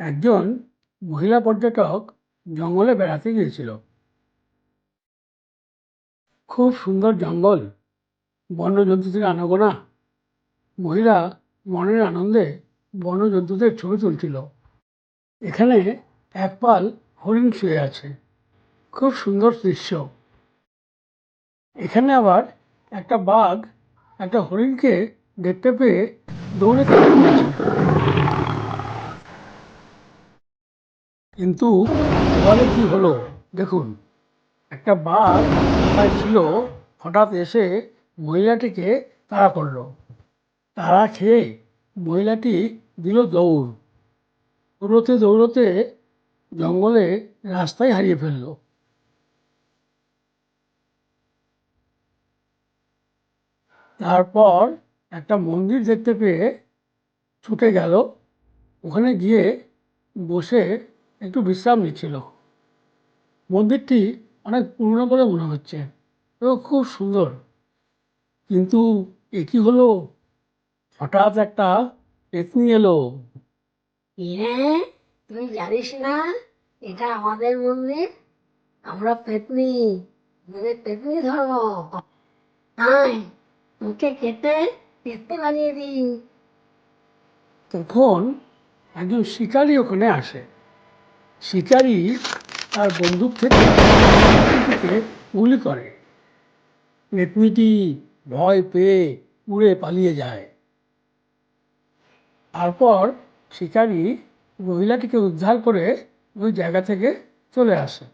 একজন মহিলা পর্যটক জঙ্গলে বেড়াতে গিয়েছিল। খুব সুন্দর জঙ্গল বন্য জন্তুদের আনাগোনা। মহিলা মনের আনন্দে বন্য জন্তুদের ছবি তুলছিল। এখানে এক পাল হরিণ শুয়ে আছে। খুব সুন্দর দৃশ্য। এখানে আবার একটা বাঘ একটা হরিণকে দেখতে পেয়ে দৌড়ে চলে গিয়েছে কিন্তু এবারে কি হলো? দেখুন, একটা বাঘ কোথায় ছিল, হঠাৎ এসে মহিলাটিকে তাড়া করল। তাড়া খেয়ে মহিলাটি দিল দৌড়। দৌড়তে দৌড়তে জঙ্গলে রাস্তায় হারিয়ে ফেলল। তারপর একটা মন্দির দেখতে পেয়ে ছুটে গেল। ওখানে গিয়ে বসে একটু বিশ্রাম নিচ্ছিল। মন্দিরটি অনেক পুরনো বলে মনে হচ্ছে এবং খুব সুন্দর। কিন্তু এ কী হলো? হঠাৎ একটা পেতনি এলো। তুই জানিস না? এটা আমাদের মন্দির। আমরা পেতনি। আমাদের পেতনি ধর্ম। আয় তোকে কেটে পেতনি বানিয়ে দিই। তখন একজন শিকারী ওখানে আসে। শিকারী তার বন্দুক থেকে গুলি করে। পেতনিটি ভয় পেয়ে উড়ে পালিয়ে যায়। তারপর শিকারী মহিলাটিকে উদ্ধার করে ওই জায়গা থেকে চলে আসে।